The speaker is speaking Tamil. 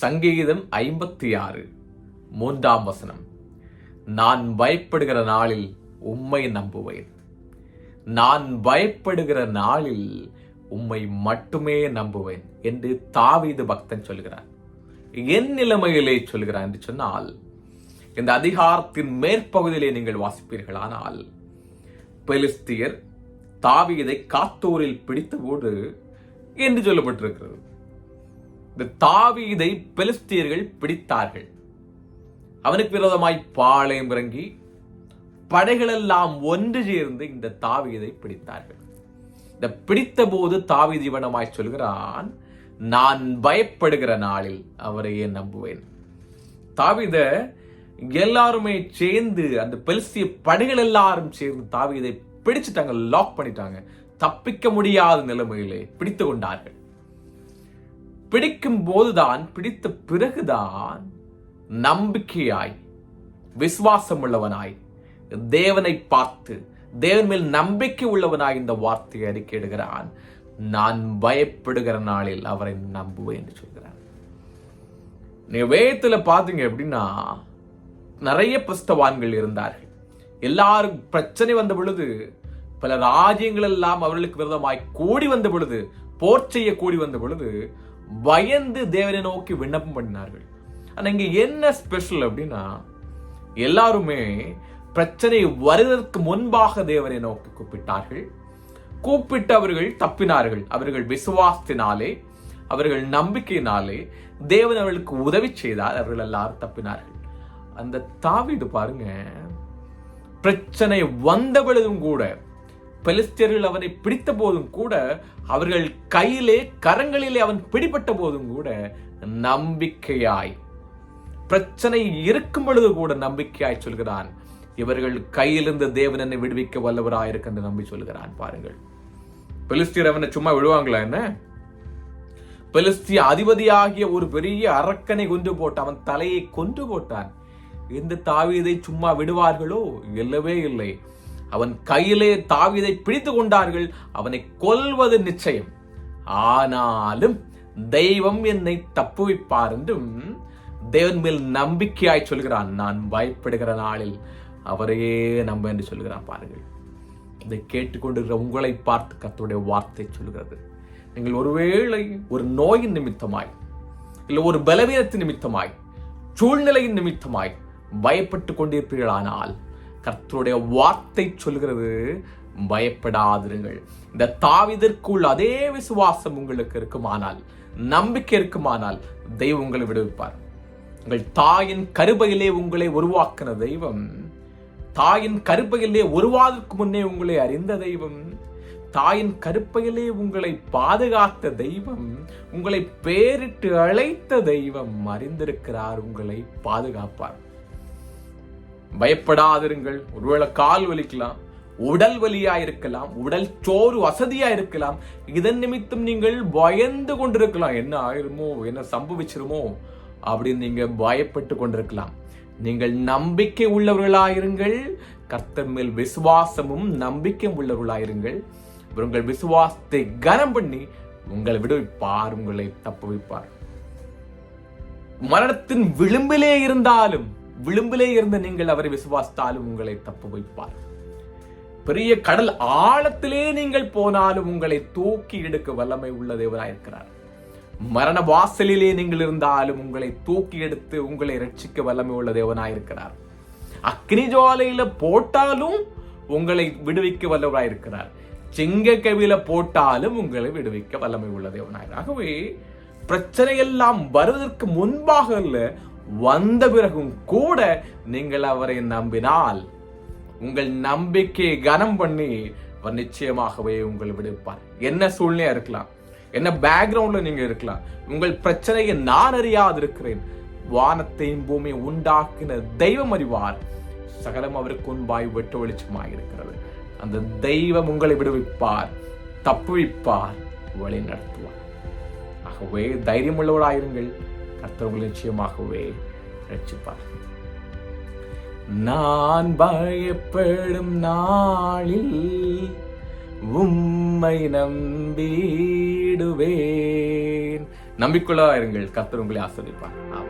சங்கீதம் ஐம்பத்தி ஆறு மூன்றாம் வசனம். நான் பயப்படுகிற நாளில் உம்மை நம்புவேன். நான் பயப்படுகிற நாளில் உம்மை மட்டுமே நம்புவேன் என்று தாவீது பக்தன் சொல்கிறார். என் நிலைமையிலே சொல்கிறார் என்று சொன்னால் இந்த அதிகாரத்தின் மேற்பகுதியிலே நீங்கள் வாசிப்பீர்களானால் பெலிஸ்தியர் தாவீதை காத்தூரில் பிடித்தபோது என்று சொல்லப்பட்டிருக்கிறது. இந்த தாவீதை பெலிஸ்தியர்கள் பிடித்தார்கள். அவனுக்கு விரோதமாய் பாளையம் இறங்கி படைகளெல்லாம் ஒன்று சேர்ந்து இந்த தாவீதை பிடித்தார்கள். இந்த பிடித்த போது தாவீது இவனமாய் சொல்கிறான் நான் பயப்படுகிற நாளில் அவரையே நம்புவேன்? தாவீத எல்லாருமே சேர்ந்து அந்த பெல்சிய படைகள் எல்லாரும் சேர்ந்து தாவீதை பிடிச்சிட்டாங்க லாக் பண்ணிட்டாங்க. தப்பிக்க முடியாத நிலைமையிலே பிடித்து கொண்டார்கள். பிடிக்கும் போதுதான் பிடித்த பிறகுதான் நம்பிக்கையாய் விசுவாசம் உள்ளவனாய் தேவனை பார்த்து தேவன் மேல் நம்பிக்கை உள்ளவனாய் இந்த வார்த்தையை அறிக்கையிடுகிறான். நான் பயப்படுகிற நாளில் அவரை நம்புவேன் என்று சொல்கிறான். நீ வேதத்துல பாத்தீங்க அப்படின்னா நிறைய புஸ்தவான்கள் இருந்தார்கள். எல்லாரும் பிரச்சனை வந்த பொழுது பல ராஜ்யங்கள் எல்லாம் அவர்களுக்கு விரதமாய் கூடி வந்த பொழுது போர் செய்ய கூடி வந்த பொழுது பயந்து தேவனை நோக்கி விண்ணப்பம் பண்ணினார்கள். ஆனால் இங்கே என்ன ஸ்பெஷல் அப்படின்னா எல்லாருமே பிரச்சனை வருவதற்கு முன்பாக தேவனை நோக்கி கூப்பிட்டார்கள். கூப்பிட்டு அவர்கள் தப்பினார்கள். அவர்கள் விசுவாசத்தினாலே அவர்கள் நம்பிக்கையினாலே தேவன் அவர்களுக்கு உதவி செய்தால் அவர்கள் எல்லாரும் தப்பினார்கள். அந்த தாவிடு பாருங்க பிரச்சனை வந்த பொழுதும் கூட பெலிஸ்தியர்கள் அவனை பிடித்த போதும் கூட அவர்கள் கையிலே கரங்களிலே அவன் பிடிபட்ட போதும் கூட நம்பிக்கையாய் பிரச்சனை இருக்கும் பொழுது கூட நம்பிக்கையாய் சொல்கிறான். இவர்கள் கையிலிருந்து தேவன் என்னை விடுவிக்க வல்லவராயிருக்க என்று நம்பி சொல்கிறான். பாருங்கள். பெலிஸ்தியர் அவனை சும்மா விடுவாங்களா என்ன? பெலிஸ்திய அதிபதியாகிய ஒரு பெரிய அரக்கனை கொண்டு போட்டு அவன் தலையை கொண்டு போட்டான். இந்த தாவீதை சும்மா விடுவார்களோ? இல்லவே இல்லை. அவன் கையிலே தாவிதை பிடித்து கொண்டார்கள் அவனை கொல்வது நிச்சயம். ஆனாலும் தெய்வம் என்னை தப்புவிப்பார் என்றும் தேவன் மேல் நம்பிக்கையாய் சொல்கிறான். நான் பயப்படுகிற நாளில் அவரையே நம்ப என்று சொல்கிறான் பாருங்கள். இதை கேட்டுக்கொண்டிருக்கிற உங்களை பார்த்து கர்த்தருடைய வார்த்தை சொல்கிறது. நீங்கள் ஒருவேளை ஒரு நோயின் நிமித்தமாய் இல்லை ஒரு பலவீனத்தின் நிமித்தமாய் சூழ்நிலையின் நிமித்தமாய் பயப்பட்டு கொண்டிருப்பீர்களானால் கர்த்தருடைய வார்த்தை சொல்கிறது பயப்படாதிருங்கள். இந்த தாவிதற்குள் அதே விசுவாசம் உங்களுக்கு இருக்குமானால் நம்பிக்கை இருக்குமானால் தெய்வம் உங்களை விடுவிப்பார். உங்கள் தாயின் கருபையிலே உங்களை உருவாக்கின தெய்வம் தாயின் கருப்பையிலே உருவாதற்கு முன்னே உங்களை அறிந்த தெய்வம் தாயின் கருப்பையிலே உங்களை பாதுகாத்த தெய்வம் உங்களை பேரிட்டு அழைத்த தெய்வம் அறிந்திருக்கிறார் உங்களை பாதுகாப்பார். பயப்படாதிருங்கள். ஒருவேளை கால் வலிக்கலாம் உடல் வலியா இருக்கலாம் உடல் சோறு வசதியா இருக்கலாம் இதன் நிமித்தம் நீங்கள் பயந்து கொண்டிருக்கலாம். என்ன ஆயிருமோ என்ன சம்பவிச்சிருமோ அப்படின்னு நீங்க பயப்பட்டு கொண்டிருக்கலாம். நீங்கள் நம்பிக்கை உள்ளவர்களாயிருங்கள். கர்த்தர் மேல் விசுவாசமும் நம்பிக்கையும் உள்ளவர்களாயிருங்கள். உங்கள் விசுவாசத்தை கனம் பண்ணி உங்களை விடுவிப்பார் உங்களை தப்பு வைப்பார் மரணத்தின் விளிம்பிலே இருந்தாலும் விளிம்பிலே இருந்த நீங்கள் அவரை விசுவாசித்தாலும் உங்களை தப்பு வைப்பார். பெரிய கடல் ஆழத்திலே நீங்கள் போனாலும் உங்களை தூக்கி எடுக்க வல்லமை உள்ள தேவராயிருக்கிறார் மரண வாசலிலே நீங்கள் இருந்தாலும் உங்களை தூக்கி எடுத்து உங்களை ரட்சிக்க வல்லமை உள்ள தேவனாயிருக்கிறார் அக்னி ஜுவாலையில போட்டாலும் உங்களை விடுவிக்க வல்லவராயிருக்கிறார் சிங்க கவியில போட்டாலும் உங்களை விடுவிக்க வல்லமை உள்ள தேவனாயிரு ஆகவே பிரச்சனை எல்லாம் வருவதற்கு முன்பாக இல்லை வந்த பிறகும் கூட நீங்கள் அவரை நம்பினால் உங்கள் நம்பிக்கையை கனம் பண்ணி அவர் நிச்சயமாகவே உங்களை விடுவிப்பார் என்ன சூழ்நிலையா இருக்கலாம்? என்ன பேக்ரவுண்ட்ல நீங்க இருக்கலாம்? உங்கள் பிரச்சனையை நான் அறியாது இருக்கிறேன் வானத்தையும் பூமியை உண்டாக்கின தெய்வம் அறிவார். சகலம் அவருக்கு முன்பாய் வெட்டு வெளிச்சமாக இருக்கிறது. அந்த தெய்வம் உங்களை விடுவிப்பார் தப்புவிப்பார் வழி நடத்துவார் ஆகவே தைரியம் உள்ளவராயிருங்கள் கர்த்தர் உங்களை நிச்சயமாகவே ரட்சிப்பார் நான் பயப்படும் நாளில் உம்மை நம்பிடுவேன். நம்பிக்கொள்ளாயிருங்கள் கர்த்தர் உங்களை ஆஸ்வதிப்பார்